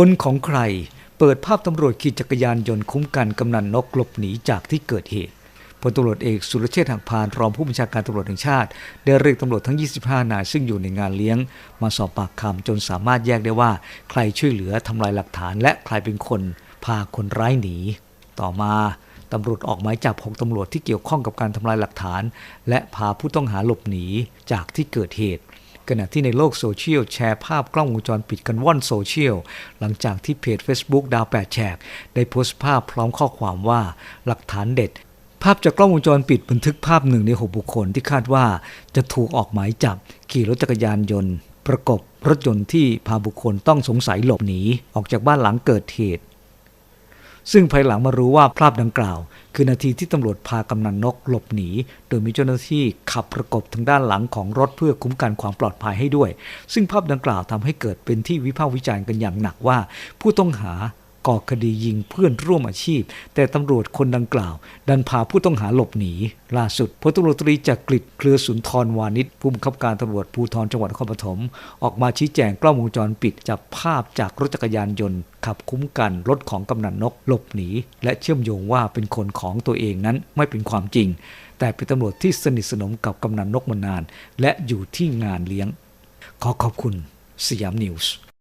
คนของใครเปิดภาพตำรวจขี่จักรยานยนต์คุ้มกันกำนันนกหลบหนีจากที่เกิดเหตุพลตำรวจเอกสุรเชษฐ์หักพานรองผู้บัญชาการตำรวจแห่งชาติ ได้เรียกตำรวจทั้ง 25 นายซึ่งอยู่ในงานเลี้ยง มาสอบปากคำจนสามารถแยกได้ว่า ใครช่วยเหลือทำลายหลักฐาน และใครเป็นคนพาคนร้ายหนี ต่อมาตำรวจออกหมายจับ6ตำรวจที่เกี่ยวข้องกับการทำลายหลักฐาน และพาผู้ต้องหาหลบหนีจากที่เกิดเหตุ ขณะที่ในโลกโซเชียลแชร์ภาพกล้องวงจรปิดกันว่อนโซเชียลหลังจากที่เพจ Facebook ดาวแปดแฉกได้โพสต์ภาพพร้อมข้อความว่าหลักฐานเด็ด ภาพจากกล้องวงจรปิดบันทึกภาพหนึ่งในหกบุคคลที่คาดว่าจะถูกออกหมายจับขี่รถจักรยานยนต์ ประกบรถยนต์ที่พาบุคคลต้องสงสัยหลบหนีออกจากบ้านหลังเกิดเหตุ ซึ่งภายหลังมารู้ว่าภาพดังกล่าว คือนาทีที่ตำรวจพากำนันนกหลบหนี โดยมีเจ้าหน้าที่ขับประกบทางด้านหลังของรถเพื่อคุ้มกันความปลอดภัยให้ด้วย ซึ่งภาพดังกล่าวทำให้เกิดเป็นที่วิพากษ์วิจารณ์กันอย่างหนักว่า ผู้ต้องหา ก่อคดียิงเพื่อนร่วมอาชีพ แต่ตำรวจคนดังกล่าว ดันพาผู้ต้องหาหลบหนี ล่าสุดพลตำรวจตรีจักริดเครือสุนทรวานิชผู้บังคับการตำรวจภูธรจังหวัดนครปฐมออกมาชี้แจงกล้องวงจรปิดจับภาพจากรถจักรยานยนต์ ขับคุ้มกันรถของกำนันนกหลบหนี และเชื่อมโยงว่าเป็นคนของตัวเองนั้นไม่เป็นความจริง แต่เป็นตำรวจที่สนิทสนมกับกำนันนกมานาน และอยู่ที่งานเลี้ยง ขอขอบคุณสยามนิวส์